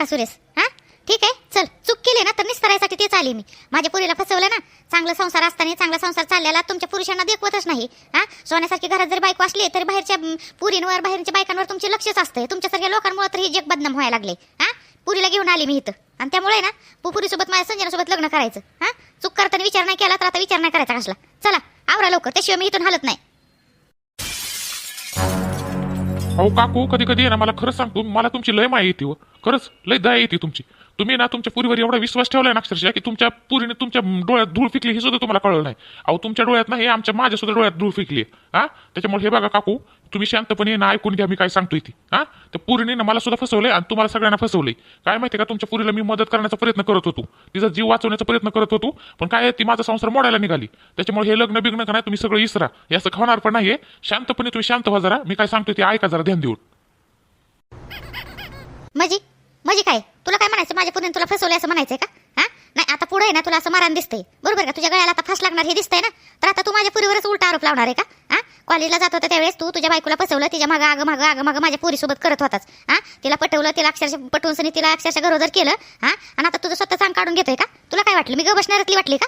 का सुरेश? हा? ठीक आहे चल. चूक केली ना तर निस्तरायसाठी तेच आली मी. माझ्या पुरीला फसवलं ना चांगला संसार असताना चांगला संसार चाललेला तुमच्या पुरुषांना देखवतच नाही. हा? सोन्यासारखी घरात जर बायको असली तरी बाहेरच्या पुरींवर बाहेरच्या बायकांवर तुमचे लक्षच असतं तुमच्यासारख्या लोकांमुळे तर हे जग बदनाम व्हायला लागले. हा? पुरीला घेऊन आली मी इथं. आणि त्यामुळे ना पु- पुरीसोबत माझ्या संजनासोबत लग्न करायचं. हा? चूक करताना विचार नाही केला तर आता विचार नाही करायचा कसला. चला आवरा लवकर. त्याशिवाय मी इथून हलत नाही. अहो काकू कधी कधी आहे ना मला खरंच सांगतो मला तुमची लय माया येते हो. खरंच लय दया येते तुमची. तुम्ही ना तुमच्या पुरीवर एवढा विश्वास ठेवलाय ना अक्षरशः की तुमच्या पुरीने तुमच्या डोळ्यात धूळ फिकली हे सुद्धा तुम्हाला कळलं नाही. अहो तुमच्या डोळ्यात ना हे आमच्या माझ्या सुद्धा डोळ्यात धूळ फिकली हा? त्याच्यामुळे हे बघा काकू तुम्ही शांतपणे ना ऐकून घ्या मी काय सांगतोय ती. हा? त्या पुरीने ना मला सुद्धा फसवलंय आणि तुम्हाला सगळ्यांना फसवलंय. काय माहिती का तुमच्या पुरीला मी मदत करण्याचा प्रयत्न करत होतो. तिचा जीव वाचवण्याचा प्रयत्न करत होतो. पण काय आहे, ती माझा संसार मोडायला निघाली. त्याच्यामुळे हे लग्न बिग्न का नाही तुम्ही सगळं इसरा. हे असं खाणार पण नाहीये. शांतपणे तुम्ही शांत व्हा जरा. मी काय सांगतोय ते ऐका जरा ध्यान देऊन. म्हणजे म्हणजे काय? तुला काय म्हणायचं? माझ्या पुरीने तुला फसवलं असं म्हणायचंय का? हा? नाही आता पुढे ना तुला असं मारान दिसतंय. बरोबर का? तुझ्या गळ्याला आता फास लागणार हे दिसतंय ना? तर आता तू माझ्या पुरीवरच उलटा आरोप लावणार आहे का? हा? कॉलेजला जात होता त्यावेळेस तू तुझ्या बायकोला फसवलं तिच्या मागं आग मागं आग मागं माझ्या पुरीसोबत करत होताच हा? तिला पटवलं तिला अक्षरशः पटवून सनी तिला अक्षरशः गरोदर केलं. हा? आणि आता तुझं स्वतः सांग काढून घेतोय का? तुला काय वाटलं? मी ग वाटली का?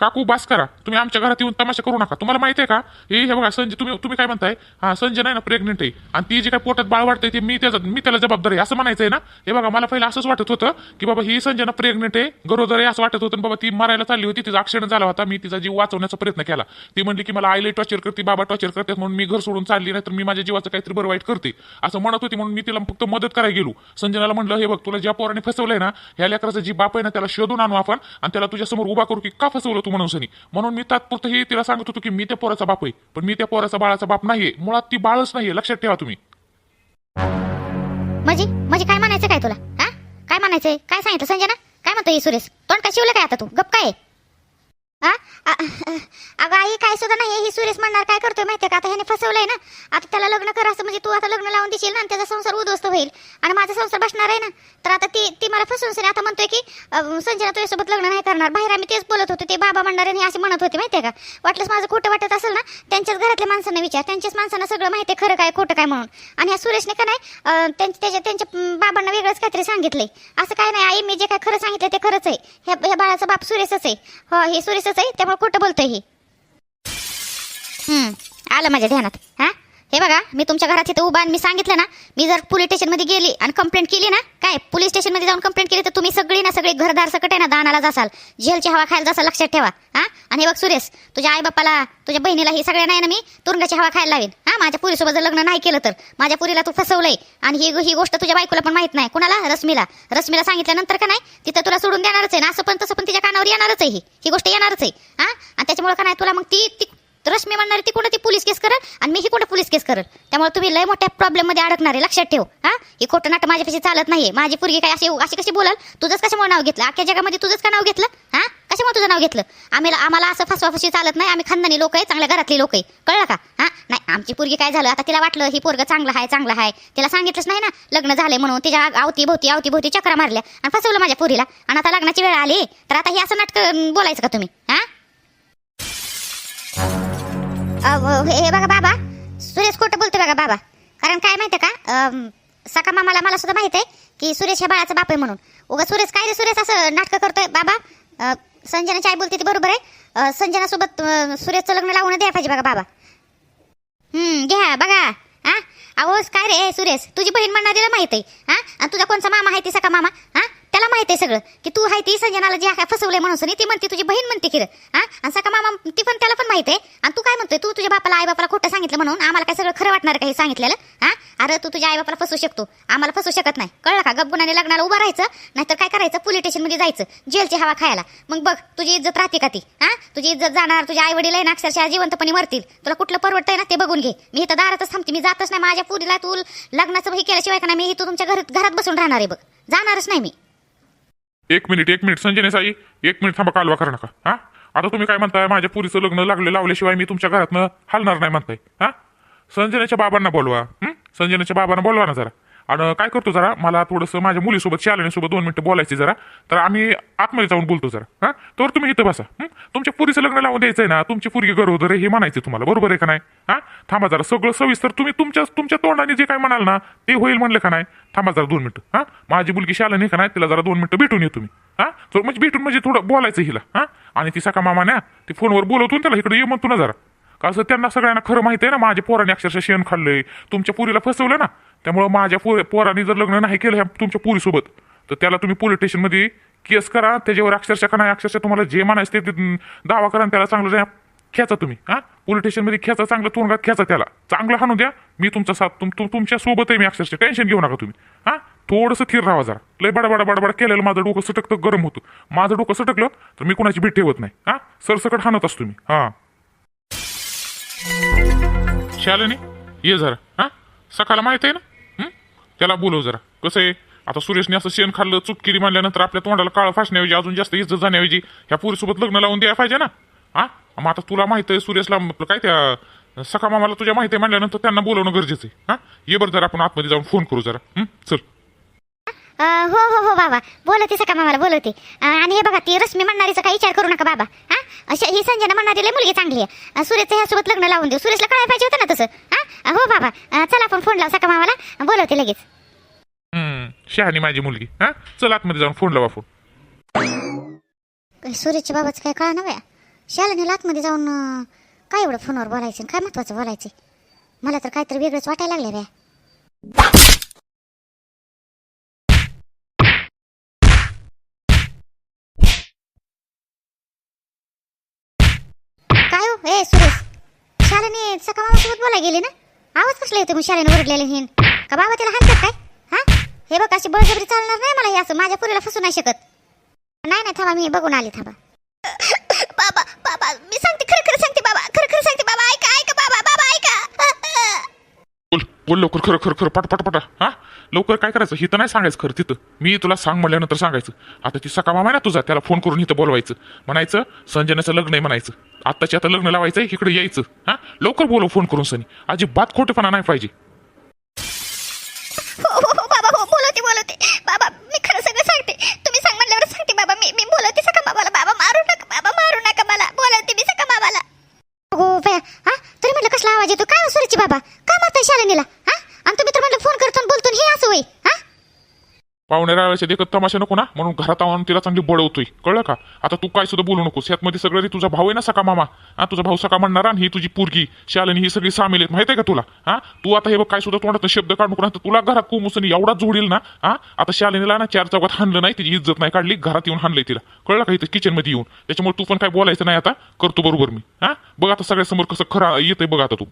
काकू बास करा. तुम्ही आमच्या घरात येऊन तमाशा करू नका. तुम्हाला माहिती आहे का? हे हे बघा संजय तुम्ही तुम्ही काय म्हणताय? हा संजय नाही ना प्रेग्नेंट आहे. आणि ती जी काय पोटात बाळ वाटतंय ते मी त्याचा मी त्याला जबाबदार आहे. असं आहे ना? हे बघा मला पहिलं असंच वाटत होतं की बाबा ही संजना प्रेग्नेंट आहे. गरोदर आहे असं वाटत होतं. बाबा ती मरायला चालली होती. तिचा ऍक्सिडेंट झाला होता. मी तिचा जीव वाचवण्याचा प्रयत्न केला. ती म्हणली की मला आईला टॉर्चर करते बाबा टॉर्चर करते म्हणून मी घर सोडून चालली नाही तर मी माझ्या जीवाचं काहीतरी बरं वाईट करते. असं म्हणत होती. म्हणून मी तिला फक्त मदत करायला गेलो. संजनाला म्हणलं हे बघ तुला ज्या पोराने फसवलंय ना ह्या लेकराचं जी बाप आहे ना त्याला शोधून आणू आपण. आणि त्याला तुझ्यासमोर उभा करू की का फसवलं तू म्हणून सनी. म्हणून मी तात्पुरतं हे तिला सांगत होतो की मी त्या पोराचा बाप आहे पण मी त्या पोराचा बाळाचा बाप नाहीये. मुळात ती बाळच नाहीये. लक्षात ठेवा तुम्ही. म्हणजे म्हणजे काय म्हणायचं काय तुला? हा? काय म्हणायचंय? काय सांगितलं? संजना? काय म्हणतोय सुरेश? तोंड काय शिवलं काय आता तू? गप काय आहे? हा? अगं आई काय सुद्धा नाही ही सुरेश म्हणणार काय करतोय माहितीये का? आता ह्याने फसवलंय ना. आता त्याला लग्न कर असं म्हणजे तू आता लग्न लावून देशील ना त्याचा संसार उद्ध्वस्त होईल आणि माझा संसार बसणार आहे ना. तर आता ती ती मला फसवून आता म्हणतोय की संजना तुझ्यासोबत लग्न नाही करणार. बाहेर आम्ही तेच बोलत होतो. ते बाबा म्हणणार आणि असे म्हणत होते माहितीये का. वाटलंच माझं खोटं वाटत असेल ना त्यांच्याच घरातल्या माणसांना विचार. त्यांच्याच माणसांना सगळं माहिती आहे खरं काय खोटं काय म्हणून. आणि ह्या सुरेशने का नाही त्यांच्या त्याच्या त्यांच्या बाबांना वेगळंच काहीतरी सांगितलंय. असं काय नाही आई मी जे काय खरं सांगितलं ते खरंच आहे. ह्या ह्या बाळाचा बाप सुरेशच आहे. हो हे सुरेशच आहे त्यामुळे खोटं बोलतोय हे. हम्म, आलं माझ्या ध्यानात. हा? हे बघा मी तुमच्या घरात इथं उभा आणि मी सांगितलं ना मी जर पोलीस स्टेशनमध्ये गेली आणि कंप्लेंट केली ना काय पोलीस स्टेशनमध्ये जाऊन कंप्लेंट केली तर तुम्ही सगळी ना सगळी घरदार सकट आहे ना दानाला जासाल. जेलची हवा खायला जासाल लक्षात ठेवा. हा? आणि हे बघ सुरेश तुझ्या आई बापाला तुझ्या बहिणीला ही सगळ्या नाही ना मी तुरुंगाची हवा खायला लावेन. हा माझ्या पुरीसोबत जर लग्न नाही केलं तर? माझ्या पुरीला तू फसवलंय. आणि ही ही गोष्ट तुझ्या बायकोला पण माहीत नाही. कुणाला? रश्मीला. रश्मीला सांगितल्यानंतर का नाही तिथं तुला सोडून देणारच आहे ना? असं पण तसं पण तिच्या कानावर येणारच आहे ही गोष्ट येणारच आहे. हा? आणि त्याच्यामुळे का नाही तुला मग ती ती रश्मी म्हणणार ती कुठं ती पोलीस केस करल? आणि मी ही कुठं पोलीस केस करल? त्यामुळे तुम्ही लय मोठ्या प्रॉब्लेममध्ये अडकणार आहे लक्षात ठेव. हा? हे खोटं नाटक माझ्यापाशी चालत नाही माझी पोरगी काय अशी अशी कशी बोलाल? तुझंच कशामुळे नाव घेतलं? अख्ख्या जगामध्ये तुझंच का नाव घेतलं? हा? कशामुळे तुझं नाव घेतलं? आम्ही आम्हाला असं फसवाफशी चालत नाही. आम्ही खानदानी लोक आहे चांगल्या घरातली लोक आहे. कळलं का? हा? नाही आमची पोरगी काय झालं? आता तिला वाटलं ही पोरग चांगलं आहे चांगलं आहे. तिला सांगितलंच नाही ना लग्न झालं म्हणून. तिच्या आवती भोवती आवती भोवती चक्रा मारल्या आणि फसवलं माझ्या पुरीला. आणि आता लग्नाची वेळ आली. तर आता हे असं नाटक बोलायचं का तुम्ही? हा? हे हे बघा बाबा. सुरेश खोटं बोलतो बघा बाबा. कारण काय माहितीये का? सका मामाला मला सुद्धा माहीत आहे की सुरेश हे बाळाचा बाप आहे म्हणून. उगा सुरेश काय रे सुरेश? असं नाटक करतोय बाबा? संजनाची आई बोलते ती बरोबर आहे. संजनासोबत सुरेशचं लग्न लावून द्या पाहिजे बघा बाबा. हम्म घ्या बघा. हा? अहोस काय रे सुरेश? तुझी बहीण म्हणणारीला माहीत आहे हा? आणि तुझा कोणचा मामा आहे ती सका मामा? हा? त्याला माहिती आहे सगळं की तू आहे ती संजनाला जे काय फसवलंय म्हणून सनी ती म्हणते तुझी बहीण म्हणते की हा? आणि सका मामा ती पण त्याला पण माहिती आहे. आणि तू काय म्हणतोय? तू तुझ्या बापाला आई बापाला खोटं सांगितलं म्हणून आम्हाला काय सगळं खरं वाटणार काही सांगितलेलं? हा? अरे तू तुझ्या आई बापाला फसवू शकतो. आम्हाला फसवू शकत नाही. कळलं का? गपगुणाने लग्नाला उभं राहायचं नाहीतर काय करायचं? पोलीस स्टेशनमध्ये जायचं जेलची हवा खायला. मग बघ तुझी इज्जत राहते का ती? हा? तुझी इज्जत जाणार तुझ्या आई वडील आहे ना अक्षरशः जिवंतपणे मरतील. तुला कुठलं परवडतंय ना ते बघून घे. मी इथं दारातच थांबते मी जातच नाही. माझ्या पुरीला तू लग्नाचं हे केल्याशिवाय का नाही? मी तू तुमच्या घरात घरात बसून राहणार आहे बघ. जाणारच नाही मी. एक मिनिट एक मिनिट संजय साई एक मिनिट थांबा कालवा करा नका. हा? आता तुम्ही काय म्हणताय माझ्या पुरीचं लग्न लागले लावल्याशिवाय मी तुमच्या घरातनं हलणार नाही म्हणताय. हा? संजनाच्या बाबांना बोलवा. संजनाच्या बाबांना बोलवा ना जरा. आणि काय करतो जरा मला थोडंसं माझ्या मुलीसोबत शालिनीसोबत दोन मिनिटं बोलायचे जरा. तर आम्ही आतमध्ये जाऊन बोलतो जरा हा? तर तुम्ही इथं बसा. तुमच्या पुरीचं लग्न लावून द्यायचं आहे ना तुमची पुरगी गरोदर हे म्हणायचं तुम्हाला. बरोबर आहे का नाही? हा? थांबा जरा सगळं सविस्तर तुम्ही तुमच्या तुमच्या तोंडाने जे काय म्हणाल ना ते होईल म्हणलं का नाही? थांबा जरा दोन मिनिटं हा? माझी मुलगी शालिनी का नाही तिला जरा दोन मिनिटं भेटून येतो तुम्ही हा? तर म्हणजे भेटून म्हणजे थोडं बोलायचं हिला हा? आणि ती सका मामा ना ती फोनवर बोलवतो त्याला इकडे ये म्हणतो ना जरा. का त्यांना सगळ्यांना खरं माहिती आहे ना माझ्या पोराने अक्षरशः शेण खाल्लंय तुमच्या पुरीला फसवलं ना त्यामुळं माझ्या पोर पोराने जर लग्न नाही केलं ह्या तुमच्या पोरीसोबत तर त्याला तुम्ही पोलीस स्टेशनमध्ये केस करा त्याच्यावर अक्षरशः का नाही अक्षरशः तुम्हाला जे म्हणायचं ते- ते दावा करा आणि त्याला चांगलं खेचा तुम्ही हा? पोलीस स्टेशनमध्ये खेचा चांगलं तुरुंगात खेचा त्याला. चांगलं हाणू द्या मी तुमचा साथ तुम तुमच्यासोबत आहे मी अक्षरशः टेन्शन घेऊ नका तुम्ही हा? थोडंसं थिर राहा जरा. लय बडबडा बडबड केलेलं माझं डोकं सटकतं गरम होतं. माझं डोकं सटकलं तर मी कोणाची भेट ठेवत नाही हा? सरसकट हाणत असतो मी हा. शालिनी ये जरा हा? सकाळला माहीत आहे ना? त्याला बोलव जरा. कसं आहे? आता सुरेशने असं शेण खाल्लं चूक केली म्हणल्यानंतर आपल्या तोंडाला काळ फासण्याऐवजी अजून जास्त इज्जत जाण्याऐवजी ह्या पुरीसोबत लग्न लावून द्यायला पाहिजे ना? हा? मग आता तुला माहीत आहे सुरेशला काय त्या सखा मामाला तुझ्या माहिती आहे? म्हणल्यानंतर त्यांना बोलवणं गरजेचं आहे. हा? ये बरं जरा आपण आतमध्ये जाऊन फोन करू जरा. चल. हो हो हो बाबा. बोलवते सका मामाला बोलवते. आणि हे बघा ती रश्मी म्हणणारीचा काही विचार करू नका बाबा. हा? अशा ही संजना म्हणणारी लय मुलगी चांगली आहे. अं, सुरेशचं ह्यासोबत लग्न लावून देऊ. सुरेशला कळायला पाहिजे होतं ना तसं. हा? हो बाबा. चला आपण फोन लावू सका मामाला. बोलवते लगेच. शहाणी माझी मुलगी. हा? चल आतमध्ये जाऊन फोन लावा फोन काय सुरेशच्या बाबाचं काय कळा नव्या शालाने आतमध्ये जाऊन काय एवढं फोनवर बोलायचं काय महत्वाचं बोलायचं? मला तर काहीतरी वेगळंच वाटायला लागलं बया. ए सुरेश शालेने सका मामासोबत बोलायला गेली ना? आवाज कसला येतो मग शालेने ओरडलेले हिन का बाबा तिला हाणतात काय? हा? हे बघ अशी बळजबरी चालणार नाही मला हे असं माझ्या पुरीला फसू नाही शकत. नाही नाही थांबा मी बघून आले थांबा. बाबा बाबा मी सांगते खरं खरं सांगते बाबा खरं खरं सांगते बाबा ऐका ऐका बाबा बाबा ऐका. बोल बोल लवकर खरं खरं खरं पट पट पट. हा? लवकर काय करायचं? हिथं नाही सांगायचं खरं तिथं. मी तुला सांग म्हणल्यानंतर सांगायचं. आता ती सका मामा आहे ना तुझा त्याला फोन करून इथं बोलवायचं. म्हणायचं संजनाचं लग्न आहे म्हणायचं. आत्ताची आता लग्न लावायचं इकडे यायचं. हा? लवकर बोलव फोन करून सनी. अजिबात खोटेपणा नाही पाहिजे. हो हो हो बाबा हो बोलवते बोलवते. बाबा मी खरं सगळं सांगते. तुम्ही सांग म्हणल्यावर सांगते बाबा. मी मी बोलवते सका बाबाला. बाबा मारू नका बाबा मारू नका मला. बोलवते मी सका बाबाला. हो बया. हा? तरी म्हटलं कसला आवाज येतो? काय सुरेची बाबा? काय मारताय शालिनीला? आणि तुम्ही तर म्हणलं फोन करतो आणि बोलतो आणि हे असं होई हा? पाहुणे राहायचे देखत तमाशा नको ना? म्हणून घरात आणून तिला चांगली बळवतोय. कळलं का? आता तू काय सुद्धा बोलू नकोस. यातमध्ये सगळं रे तुझा भाऊ आहे ना सका मामा? हा तुझा भाऊ सका म्हणणार आणि ही तुझी पुरगी शालिनी ही सगळी सामील आहेत. माहिती आहे का तुला? हा? तू आता हे बघ काय सुद्धा तोंडात शब्द काढू नको तर तुला घरात कुमुसनी एवढा जोडील ना हा? आता शालिनीला ना चार चौकात हाणलं नाही तिची इज्जत नाही काढली घरात येऊन हाणलंय तिला. कळलं का इथं किचनमध्ये येऊन? त्याच्यामुळे तू पण काय बोलायचं नाही आता? करतो बरोबर मी. हा? बघ आता सगळ्यासमोर कसं खरं येतंय बघ आता तू.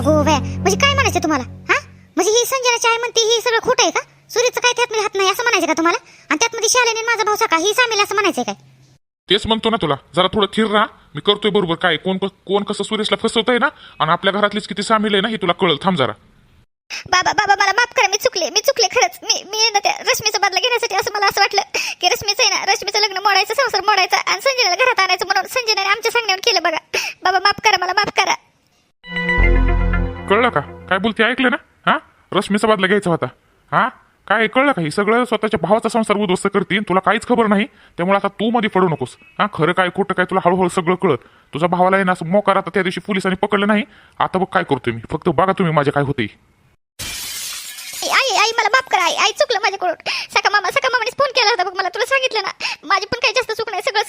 अगो बया म्हणजे काय म्हणायचं तुम्हाला? हा? म्हणजे ही संजनाची आई म्हणते ही सगळं खोटं आहे का? सूर्यचं काय त्यात हात नाही? असं म्हणायचं का तुम्हाला? आणि त्यातमध्ये शालेने आणि माझा भाऊ सका ही सामील असं म्हणायचं काय? तेच म्हणतो ना तुला. जरा थोडं थिर राहा. मी करतोय बरोबर काय? कोण कोण कसं सुरेशला फसवतंय ना? आणि आपल्या घरातलीच किती सामील आहे ना हे तुला कळल. थांब जरा. बाबा बाबा मला माफ करा. मी चुकले. मी चुकले खरंच. मी मी ना त्या रश्मीचा बदला घेण्यासाठी असं मला असं वाटलं की रश्मीचं आहे ना रश्मीचं लग्न मोडायचं संसार मोडायचा आणि संजनाला घरात आणायचं म्हणून संजनाने आमच्या सांगण्यावर केलं बघा. बाबा माफ करा मला माफ करा. कळलं का? काय बोलते ऐकलं ना? हा? रश्मीचा बदला घ्यायचा होता. हा? काय कळलं का? हे सगळं स्वतःच्या भावाचा संसार उद्ध्वस्त करतील तुला काहीच खबर नाही त्यामुळे आता तू मध्ये पडू नकोस. हा? खरं काय खोटं काय तुला हळूहळू सगळं कळत. तुझा भावाला आहे ना असं मोकार आता त्या दिवशी पोलिसांनी पकडलं नाही. आता बघ काय करतोय मी. फक्त बघा तुम्ही माझे काय होते आई आई मला माफ करा. आई आई चुकलं माझ्याकडून. सका मामा सका मामाने फोन केला होता बघ मला. तुला सांगितलं ना? माझी पण काही जास्त चूक नाही सगळं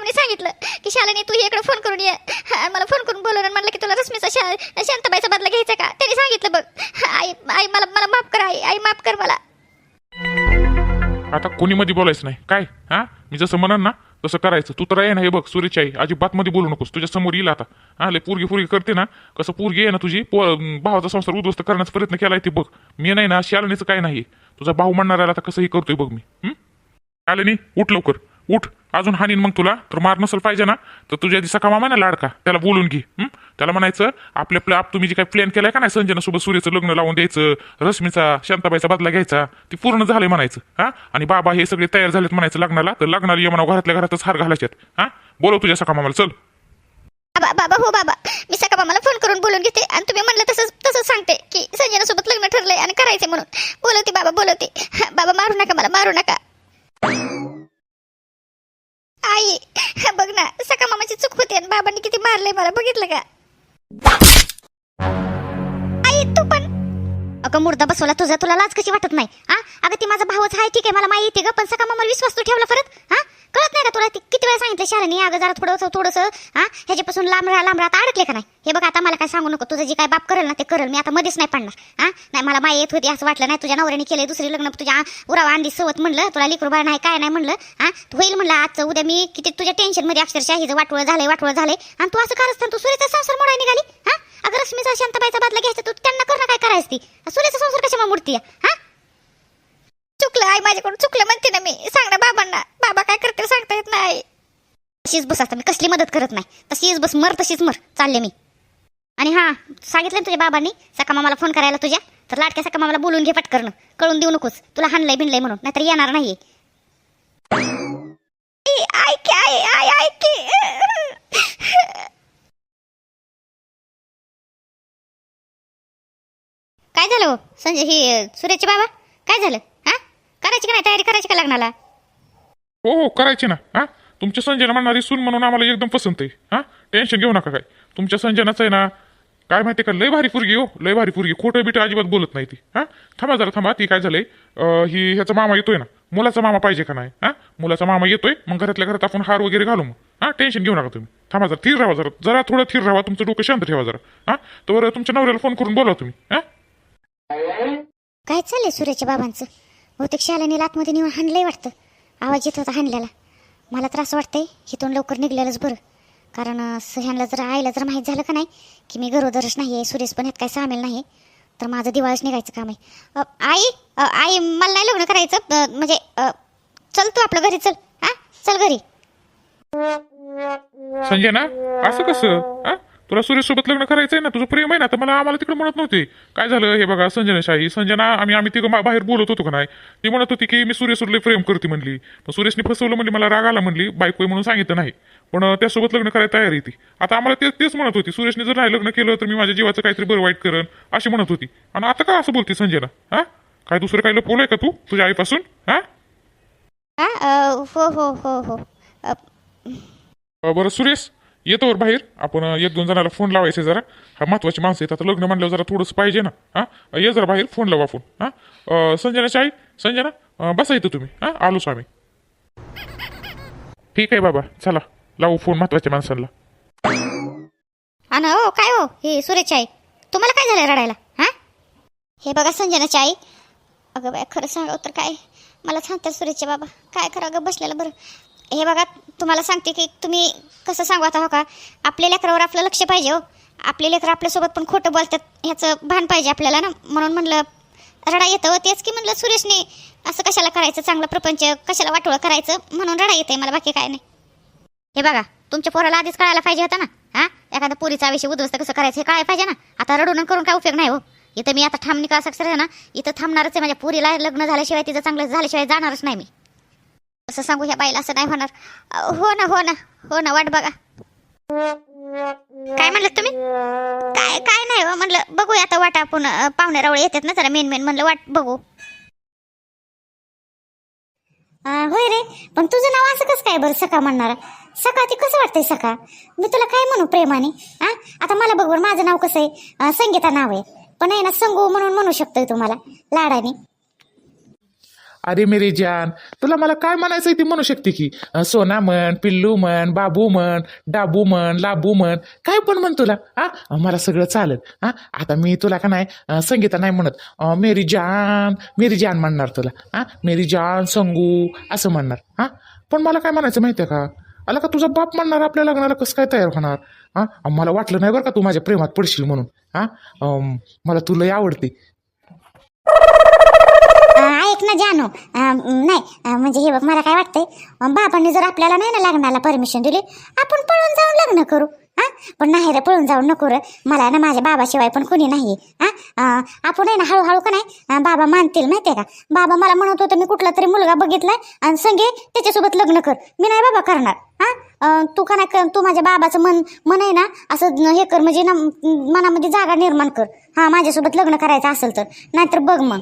मम्मीने सांगितलं की शालेने तू इकडे फोन करून ये. हा, मला फोन करून बोलवलं आणि म्हणलं की तुला रश्मीचा शा शांताबाईचा बदला घ्यायचा का? त्याने सांगितलं बघ आई आई मला मला माफ कर आई आई माफ कर मला. आता कोणी मध्ये बोलायचं नाही? काय? हा? मी जसं म्हणन ना तसं करायचं. तू तर आहे ना हे बघ सुरेची आई. अजिबात मध्ये बोलू नकोस. तुझ्या समोर येईल आता. हा लय पोरगी पोरगी करते ना कसं पोरगी आहे ना तुझी पो भावाचा संसार उद्ध्वस्त करण्याचा प्रयत्न केलाय ते बघ. मी नाही ना शालनीचं काय नाही तुझा भाऊ म्हणणाऱ्याला आता कसंही करतोय बघ मी. हं? शालिनी उठ लवकर. उठ अजून हानीन मग तुला. तर मार नसेल पाहिजे ना. तर तुझ्या आधी कामा मामा ना लाडका. त्याला बोलून घे हं? त्याला म्हणायचं आपल्या आपल्या आप तुम्ही जे काही प्लॅन केलाय का नाही संजनासोबत सूर्याचं लग्न लावून द्यायचं रश्मीचा शांताबाईचा बदला घ्यायचा ते पूर्ण झालंय म्हणायचं हा? आणि बाबा हे सगळे तयार झालेत म्हणायचं लग्नाला तर लग्नाला ये घरातल्या घरातच हार घालायच्यात हा? बोलव तुझ्या सका मामाला चल. बाबा बाबा हो बाबा. मी सका मामाला फोन करून बोलून घेते आणि तुम्ही म्हणलं तसंच तसंच सांगते की संजनासोबत लग्न ठरलंय आणि करायचे म्हणून. बोलवते बाबा बोलवते. बाबा मारू नका मला मारू नका. आई बघ ना सका मामाची चूक होती आणि बाबांनी किती मारलंय मला बघितलं का? अगं मुर्दा बसवला तुझा तुला लाज कशी वाटत नाही? हा अगं ती माझा भावच आहे ठीक आहे मला माहिती आहे ग पण सका मला विश्वास तू ठेवला परत? हा कळत नाही का तुला ती किती वेळा सांगितलं शाळेने अगं जरा थोडंसं थोडंसं हा ह्याच्यापासून लांब राहा लांब राहा अडकले का नाही? हे बघ आता मला काय सांगू नको तुझं जे काय बाप करेल ना ते करेल मी आता मध्येच नाही पाडणार हा नाही मला माय येत होती असं वाटलं नाही तुझ्या नवऱ्याने केलंय दुसरी लग्न तुझ्या उरावा आणली सवत म्हणलं तुला लिकरू बाळ नाही काय नाही म्हणलं हा तू होईल म्हणलं आजचं उद्या मी किती तुझ्या टेन्शनमध्ये अक्षरशः हिचं वाटवळ झालंय वाटवळ झालंय आणि तू असं करत तू सुरेचा संसार मोडाय निघाली हा अगं रश्मीचा शांताबाईचा बदला घ्यायचा तू त्यांना करणं काय करायचं ती सूर्याचा संसार कशा मूर्ती हा चुकलं आई माझ्याकडून चुकलं म्हणते ना मी सांग ना बाबांना बाबा काय करतील सांगता येत नाही तशीच बस असता मी कसली मदत करत नाही तशीच बस मर तशीच मर चालले मी आणि हा सांगितलं ना तुझ्या बाबांनी सका मामाला फोन करायला तुझ्या तर लाटक्या सका मामाला बोलून घे पटकरणं कळून देऊ नकोस तुला हाणलंय बिनलंय म्हणून नाहीतर येणार नाहीये ऐक आई आई ऐक काय झालं हो? संजय ही सुरेशचे बाबा? काय झालं? हा? करायची का नाही? तयारी करायची का लग्नाला? हो हो करायची ना. हा? तुमच्या संजना म्हणणारी सून म्हणून आम्हाला एकदम पसंत आहे. हा? टेन्शन घेऊ नका काय. तुमच्या संजनाचं आहे ना काय माहिती का लय भारी पुरगी हो. लय भारी पुरगी. खोटं बिटं अजिबात बोलत नाही ती. हा? थांबा जरा थांबा. ती काय झालंय? अं, ही ह्याचा मामा येतोय ना. मुलाचा मामा पाहिजे का नाही? हा? मुलाचा मामा येतोय. मग घरातल्या घरात आपण हार वगैरे घालू मग. हा? टेन्शन घेऊ नका तुम्ही. थांबा जरा थिर राहा जरा. जरा थोडं थिर राहा. तुमचं डोकं शांत ठेवा जरा. हा? तर तुमच्या नवऱ्याला फोन करून बोला तुम्ही. हा? काय चाललंय सूर्याच्या बाबांचं? बहुतेक शालेने आतमध्ये नेऊन हाणलंय वाटतं. आवाज येत होता हाणल्याला. मला त्रास वाटतंय इथून लवकर निघलेलंच बरं. कारण सह्यांना जर आईला जर माहीत झालं का नाही की मी गरोदरच नाही आहे सुरेश पण यात काय सामील नाही तर माझं दिवाळच निघायचं काम आहे. आई आई मला नाही लग्न करायचं म्हणजे चल तू आपलं घरी चल. हा? चल घरी. संजय ना असं कसं? तुला सुरेश सोबत लग्न करायचंय ना? तुझं प्रेम आहे ना? तर मला आम्हाला तिकडे म्हणत नव्हते. काय झालं? हे बघा संजना शाही संजना आम्ही आम्ही तिघं बाहेर बोलत होतो का नाही? ती म्हणत होती की मी सुरेशवर लय प्रेम करते म्हणली. मग सुरेशने फसवलं म्हणली मला राग आला म्हणली. बायको आहे म्हणून सांगितलं नाही. पण त्यासोबत लग्न करायला तयार आहे ती. आता आम्हाला ते तेच म्हणत होती. सुरेशने जर नाही लग्न केलं तर मी माझ्या जीवाचं काहीतरी बरं वाईट करण अशी म्हणत होती. आणि आता का असं बोलते संजना? हा? काय दुसरं काय लपवलंय का तू तुझ्या आईपासून? हा? हा हो हो हो. बरं सुरेश? येतो बाहेर. आपण एक दोन जणाला फोन लावायचे जरा. हा महत्वाची माणसं येतात आता लग्न म्हणल्यावर जरा थोडंसं पाहिजे ना. हा? ये जरा बाहेर फोन लावा फोन हा? अ, संजनाची आई संजना? बसा येतो तुम्ही. हा? आलो स्वामी. ठीक आहे बाबा. चला. लावू फोन महत्त्वाच्या माणसांना. अन हो काय हो? हे सुरेश आई तुम्हाला काय झालं रडायला? हा? हे बघा संजनाची आई अगं बाय खरं सांगावं तर काय? मला सांगतात सुरेशचे बाबा. काय करा अगं बसलेलं बरं. हे बघा तुम्हाला सांगते की तुम्ही कसं सांगू आता हो का? आपल्या लेकरावर आपलं लक्ष पाहिजे हो. आपले लेकरं आपल्यासोबत पण खोटं बोलतात ह्याचं भान पाहिजे आपल्याला ना? म्हणून म्हणलं रडा येतं हो, तेच की म्हणलं सुरेशने असं कशाला करायचं? चांगलं प्रपंच कशाला वाटोळं करायचं? म्हणून रडा येते मला बाकी काय नाही. हे बघा तुमच्या पोराला आधीच कळायला पाहिजे होता ना? हा? एखादा पोरीचा आयुष्य उद्ध्वस्त कसं करायचं हे कळायला पाहिजे ना? आता रडून करून काय उपयोग नाही हो. इथं मी आता थांबणी का सक्सेस आहे ना? इथं थांबणारच आहे माझ्या पोरीला लग्न झाल्याशिवाय तिचं चांगलं झाल्याशिवाय जाणारच नाही मी. असं सांगू ह्या बाईला असं नाही होणार हो ना हो ना हो ना वाट बघा. काय म्हणलं तुम्ही? काय काय नाही हो म्हणलं बघूया आता वाट आपण पाहुणे रावळे येतात ना जरा मेन मेन म्हणलं वाट बघू. होय रे पण तुझं नाव असं कसं काय बरं सका म्हणणार? सका ते कसं वाटतंय सका मी तुला काय म्हणू प्रेमाने? हा आता मला बघ बरं माझं नाव कसं आहे? संगीता नाव आहे. पण आहे ना संगू म्हणून म्हणू शकतोय तुम्हाला लाडाने. अरे मेरी जान तुला मला काय म्हणायचं ती म्हणू शकते की? सोना म्हण पिल्लू म्हण बाबू म्हण डाबू म्हण लाबू म्हण काय पण म्हण तुला हा? मला सगळं चालेल हा? आता मी तुला का नाही संगीता नाही म्हणत मेरी जान मेरी जान म्हणणार तुला हा? मेरी जान संगू असं म्हणणार हा? पण मला काय म्हणायचं माहितीये का? आला का तुझा बाप म्हणणार आपल्या लग्नाला कसं काय तयार होणार हा? मला वाटलं नाही बरं का तू माझ्या प्रेमात पडशील म्हणून हा? मला तुला आवडते. ऐक ना जानो. नाही म्हणजे हे बघ मला काय वाटतंय बाबांनी जर आपल्याला नाही ना लग्नाला परमिशन दिली आपण पळून जाऊन लग्न करू हा? पण नाही रे पळून जाऊन नको रे. मला ना माझ्या बाबाशिवाय पण कोणी नाही हा? आपण आहे ना हळूहळू का नाही बाबा मानतील माहितीये का? बाबा मला म्हणत होतं मी कुठला तरी मुलगा बघितलाय आणि संगे त्याच्यासोबत लग्न कर. मी नाही बाबा करणार हा? तू का नाही कर तू माझ्या बाबाचं मन मन आहे ना असं हे कर म्हणजे ना मनामध्ये जागा निर्माण कर. हा माझ्यासोबत लग्न करायचं असेल तर. नाहीतर बघ मग.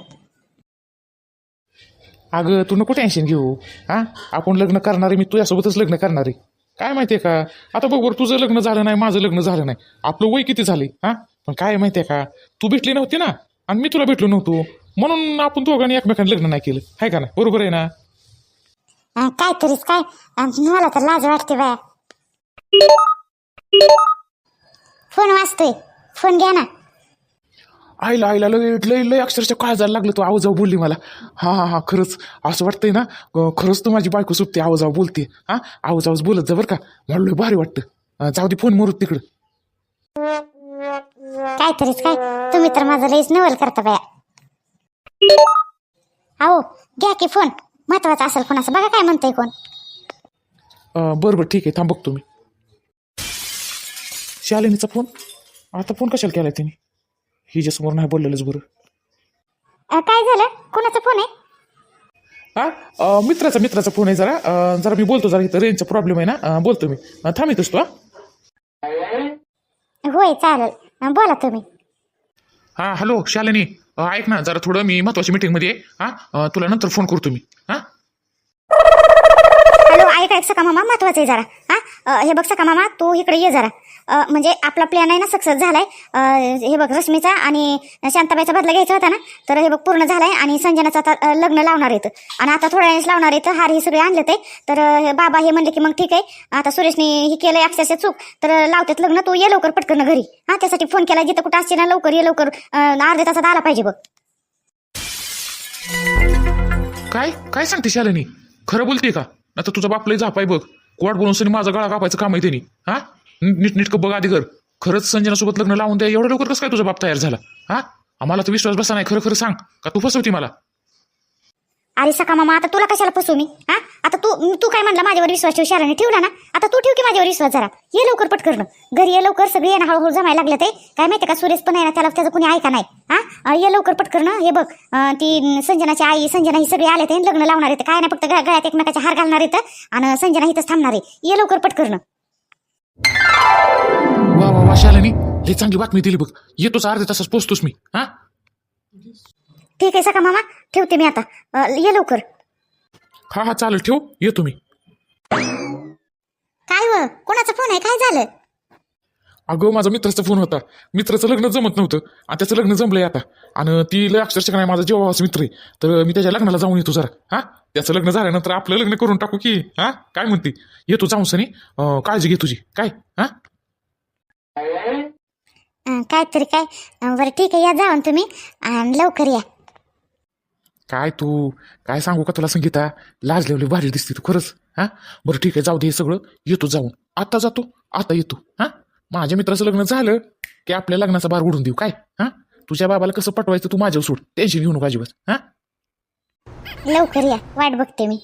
अगं तू नको टेन्शन घेऊ. हा? आपण लग्न करणारे मी तुझ्यासोबतच लग्न करणारे. काय माहितीये का? आता बघ बरं तुझं लग्न झालं नाही माझं लग्न झालं नाही. आपलं वय किती झाले? हा? पण काय माहितीये का? तू भेटली नव्हती ना? आणि मी तुला भेटलो नव्हतो. म्हणून आपण दोघांनी एकमेकांना लग्न नाही केलं. आहे का नाही? बरोबर आहे ना? काय तरीच काय? मला तर लाज वाटते बाया. फोन वाचतोय फोन घ्या ना. आईला आईला लय लय लय अक्षरशः काय जायला लागलं तू आवाजाव बोलली मला. हा हा हा खरंच असं वाटतंय ना खरंच तू माझी बायको सुटते आवाजाव बोलते. हा आवाज आवाज बोलत जा बरं का. लय भारी वाटतं. जाऊ दे फोन मरूत तिकडं. काय तरीच काय? तुम्ही तर माझं लईच नवल करता बाया. अहो घ्या की फोन. महत्त्वाचा असेल कोणाचं. बघा काय म्हणतंय कोण. बरं बरं ठीक आहे. थांब बघतो मी. शालिनीचा फोन? आता फोन कशाला केलाय तिने? हिच्यासमोर नाही बोललेलंच बरं. अं, काय झालं? कोणाचा फोन आहे? हा? अं, मित्राचा मित्राचा फोन आहे जरा. अं, जरा मी बोलतो जरा इथं. रेंजचा प्रॉब्लेम आहे ना? अं, बोलतो मी. अं, थांब येतोस तू हा. होय चालेल. अं, बोला तुम्ही. हा हॅलो शालिनी. अं, ऐक ना जरा थोडं मी महत्त्वाच्या मीटिंगमध्ये आहे. हा? अं, तुला नंतर फोन करतो मी. हा? ऐक सका मामा महत्वाचं आहे जरा. हा? हे बघ सका मामा तू इकडे ये जरा. म्हणजे आपला प्लॅन आहे ना सक्सेस झालाय. हे बघ रश्मीचा आणि शांताबाईचा बदला घ्यायचा होता ना तर हे बघ पूर्ण झालाय आणि संजनाचं आता लग्न लावणार आहेत. आणि आता थोड्या वेळेस लावणार आहेत हार हे सगळे आणले ते. तर बाबा हे म्हणले की मग ठीक आहे आता सुरेशने हे केलंय अक्षरशः चूक. तर लावतात लग्न तू ये लवकर पटकन घरी. हा त्यासाठी फोन केला जिथं कुठं असते ना लवकर ये लवकर. अर्ध्या तासात आला पाहिजे बघ. काय? काय सांगते शालिनी? खरं बोलते का? आता तुझा बाप लय झापाय बघ. कोर्ट बोलून सनी माझा गळा कापायचं काम आहे त्यांनी. हा? नीट नीटकं बघ आधी कर खरंच संजनासोबत लग्न लावून द्या एवढं लवकर कसं काय तुझा बाप तयार झाला? हा? आम्हाला तर विश्वास बसा नाही खरं खरं सांग. का तू फसवती मला? अरे सका मामा आता तुला कशाला फसू मी? हा? आता तू तू काय म्हणला माझ्यावर विश्वास ठेव शाराने ठेवला ना? आता तू ठेव की माझ्यावर विश्वास जरा. ये लवकर पटकरण घरी ये लवकर सगळी येणं हळूहळू जमायला लागले ते काय माहिती का सुरेश पण आहे ना त्याला त्याचं कोणी ऐका नाही. हा? ये लवकर पटकन हे. बघ अं, ती संजनाची आई संजना ही सगळी आले ते लग्न लावणार आहेत. काय नाही फक्त गळ्या- गळ्यात एकमेकाचे हार घालणार आहेत आणि संजना इथंच थांबणार आहे. ये लवकर पटकन. वा वा वा शालिनी. लय चांगली बातमी दिली बघ. येतोच अर्ध्या तासात पोचतोच मी. हा? ठीक आहे सका मामा. ठेवते मी आता. अं, ये लवकर. हा हा चालेल ठेव? येतो मी काय व? कोणाचा फोन आहे? काय झालं? अगं माझा मित्राचा फोन होता. मित्राचं लग्न जमत नव्हतं. आणि त्याचं लग्न जमलंय आता. आणि ती लय अक्षरशः नाही माझा जेव्हा मित्र आहे. तर मी त्याच्या लग्नाला जाऊन येतो जरा. हा? त्याचं लग्न झाल्यानंतर आपलं लग्न करून टाकू की? हा? काय म्हणते? येतो जाऊन सनी. अं, काळजी घे तुझी. काय? हा? अं, काय तरी काय? अं, बरं ठीक आहे या जाऊन तुम्ही आणि लवकर या. काय तू? काय सांगू का तुला संगीता? लाजलेली भारी दिसते तू खरंच हा? बरं ठीक आहे जाऊ दे हे सगळं. येतो जाऊन. आता जातो. आता येतो हा? माझ्या मित्राचं लग्न झालं की आपल्या लग्नाचा बार उडून देऊ. काय? हा? तुझ्या बाबाला कसं पटवायचं तू माझ्यावर सोड. टेन्शन घेऊ नको अजिबात हा? लवकर या. वाट बघते मी.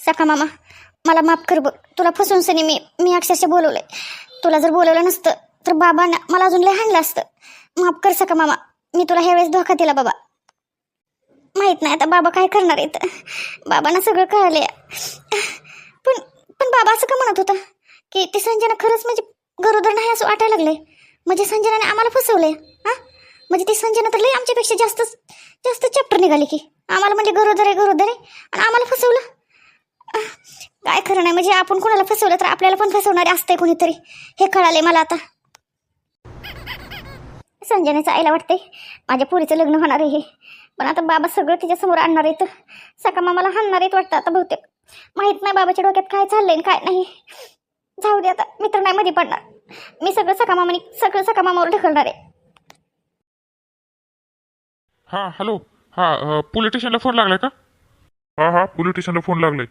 सका मामा मला माफ कर बघ तुला फसून सनी मी मी अक्षरशः बोलवलंय. तुला जर बोलवलं नसतं तर बाबांना मला अजून लय हाणलं असतं. माफ कर सका मामा. मी तुला ह्यावेळेस धोका दिला बाबा. माहीत नाही आता बाबा काय करणार आहेत. बाबांना सगळं कळलंय. पण पण बाबा असं का म्हणत होता? की ते संजना खरंच म्हणजे गरोदर नाही असं वाटायला लागले म्हणजे संजनाने आम्हाला फसवलंय हा? म्हणजे ती संजना तर लई आमच्यापेक्षा जास्त जास्त चॅप्टर निघाली की. आम्हाला म्हणजे गरोदर आहे गरोदर आहे. आणि आम्हाला फसवलं. काय खरं नाही म्हणजे आपण कोणाला फसवलं तर आपल्याला पण फसवणारे असतंय कोणीतरी. हे कळाले मला आता. संजनेचं आईला वाटते माझ्या पुरीचं लग्न होणार आहे हे. पण आता बाबा सगळं तिच्यासमोर आणणार आहेत. सका मामाला हाणणार आहेत वाटतं आता बहुतेक. माहीत नाही बाबाच्या डोक्यात काय चाललंय काय नाही. जाऊ दे आता मित्र नाही मध्ये पडणार. मी सगळं सका मामाने सगळं सका मामावर ढकलणार आहे. हा हॅलो. हा पोलीस स्टेशनला फोन लागलाय का? हा हा पोलीस स्टेशनला फोन लागलाय.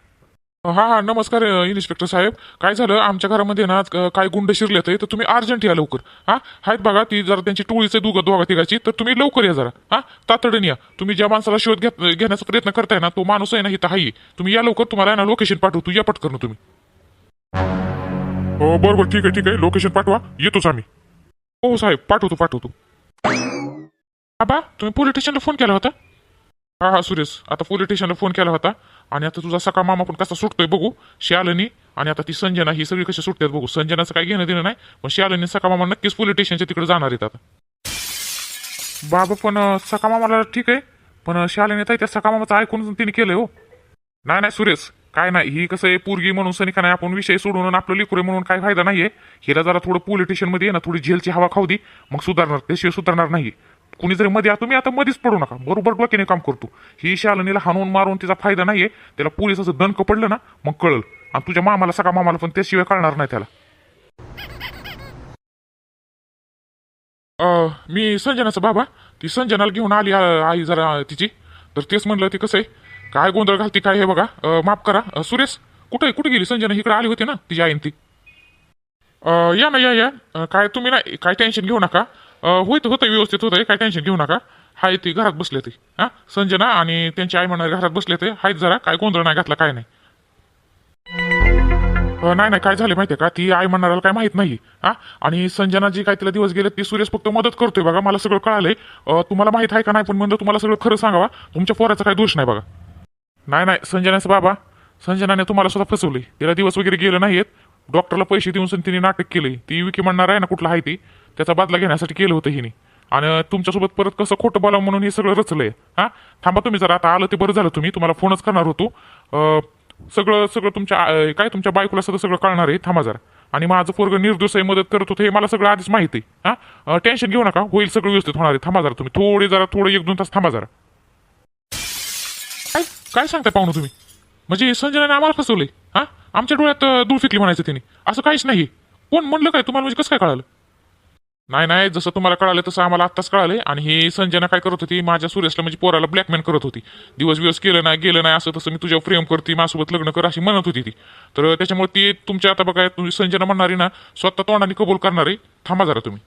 हा हा नमस्कार इन्स्पेक्टर साहेब. काय झालं? आमच्या घरामध्ये ना काय गुंड शिरले तर तुम्ही अर्जंट या लवकर. हा? आहेत बघा ती जरा त्यांची टोळीचं दुघ दोघा तिघाची तर तुम्ही लवकर या जरा. हा? तातडीने या. तुम्ही ज्या माणसाला शोध घेत घेण्याचा प्रयत्न करताय ना तो माणूस आहे ना इथं आहे तुम्ही या लवकर तुम्हाला ना लोकेशन पाठवतो. या पटकन तुम्ही. हो बरोबर ठीक आहे ठीक आहे. लोकेशन पाठवा. येतोच आम्ही. हो, हो साहेब. पाठवतो पाठवतो. बाबा तुम्ही पोलीस स्टेशनला फोन केला होता? हा हा सुरेश आता पोलीस स्टेशनला फोन केला होता आणि आता तुझा सकाळ मामा पण कसा सुटतोय बघू. शालनी आणि आता ती संजना ही सगळी कशी सुटतात बघू. संजनाचं काही घेणं देणं नाही पण शालनी सका मामा नक्कीच पोलीस स्टेशनच्या तिकडे जाणार आहेत आता. बाबा पण सकाळ मामाला ठीक आहे पण शालनी ताई त्या सका मामाचं ऐकून तिने केलंय हो. नाही नाही सुरेश काय नाही ही कसं आहे पोरगी म्हणून सनिका नाही आपण विषय सोडून आपलं लिकुरे म्हणून काय फायदा नाहीये. हिला जरा थोडं पोलीस स्टेशनमध्ये ना थोडी जेलची हवा खाऊ दे मग सुधारणार त्याशिवाय सुधारणार नाही कुणी जरी मध्ये आता तुम्ही आता मध्येच पडू नका. बरोबर डोक्याने काम करतो ही शालनीला हाणून मारून तिचा फायदा नाहीये. त्याला पोलिसाचं दणक पडलं ना मग कळल. आणि तुझ्या मामाला सगळा मामाला पण त्याशिवाय कळणार नाही त्याला. अं, मी संजनाचा बाबा. ती संजनाला घेऊन आली आई जरा तिची. तर तेच म्हणलं ती कसं आहे? काय गोंधळ घालती काय हे बघा. माफ करा. सुरेश कुठे कुठे गेली? संजना इकडे आली होती ना तिची आईन ती. या ना या या. काय तुम्ही ना काय टेन्शन घेऊ नका. होत होतं व्यवस्थित होतंय काय टेन्शन घेऊ नका. हाय ती घरात बसले ते हा? संजना आणि त्यांची आई म्हणणारे घरात बसले ते आहेत जरा. काय गोंधळ नाही घातला काय नाही. नाही नाही काय झालं माहितीये का? ती आई म्हणणाऱ्याला काय माहीत नाही. हा? आणि संजना जी काय तिला दिवस गेले ती सुरेश फक्त मदत करतोय. बघा मला सगळं कळालंय. तुम्हाला माहीत आहे का नाही? पण म्हणलं तुम्हाला सगळं खरं सांगावा. तुमच्या पोराचा काही दोष नाही बघा. नाही नाही संजनाचं बाबा. संजनाने तुम्हाला स्वतः फसवले तिला दिवस वगैरे गेले नाहीत डॉक्टरला पैसे देऊन सन तिने नाटक केले ती विकी म्हणणार आहे ना कुठला आहे ती? त्याचा बदला घेण्यासाठी केलं होतं हिने. आणि तुमच्यासोबत परत कसं खोटं बोलावं म्हणून हे सगळं रचलंय. हा? थांबा तुम्ही जरा आता आलं ते बरं झालं तुम्ही. तुम्हाला फोनच करणार होतो. सगळं सगळं तुमच्या काय तुमच्या बायकोला सगळं सगळं कळणार आहे. थांबा जरा. आणि माझं पोरग निर्दोष आहे मदत करत होतं हे मला सगळं आधीच माहिती आहे. हा? टेन्शन घेऊ नका. होईल सगळं व्यवस्थित होणार आहे. थांबा जरा तुम्ही. थोडे जरा थोडे एक दोन तास थांबा जरा. काय काय सांगताय पाहुणं तुम्ही? म्हणजे संजनाने आम्हाला फसवले हा? आमच्या डोळ्यात धूळ फेकली म्हणायचं त्यांनी असं काहीच नाही कोण म्हणलं काय? तुम्हाला म्हणजे कसं काय कळालं? नाही नाही जसं तुम्हाला कळालं तसं आम्हाला आत्ताच कळालं. आणि हे संजना काय करत होती? माझ्या सुरेशला म्हणजे पोराला ब्लॅकमेल करत होती. दिवस दिवस केलं नाही गेलं नाही असं तसं मी तुझ्या प्रेम करते माझ्यासोबत लग्न कर अशी म्हणत होती ती. तर त्याच्यामुळे ती तुमच्या आता बघा तुम्ही संजना म्हणणारी ना स्वतः तोंडाने कबूल करणारी. थांबा जरा तुम्ही.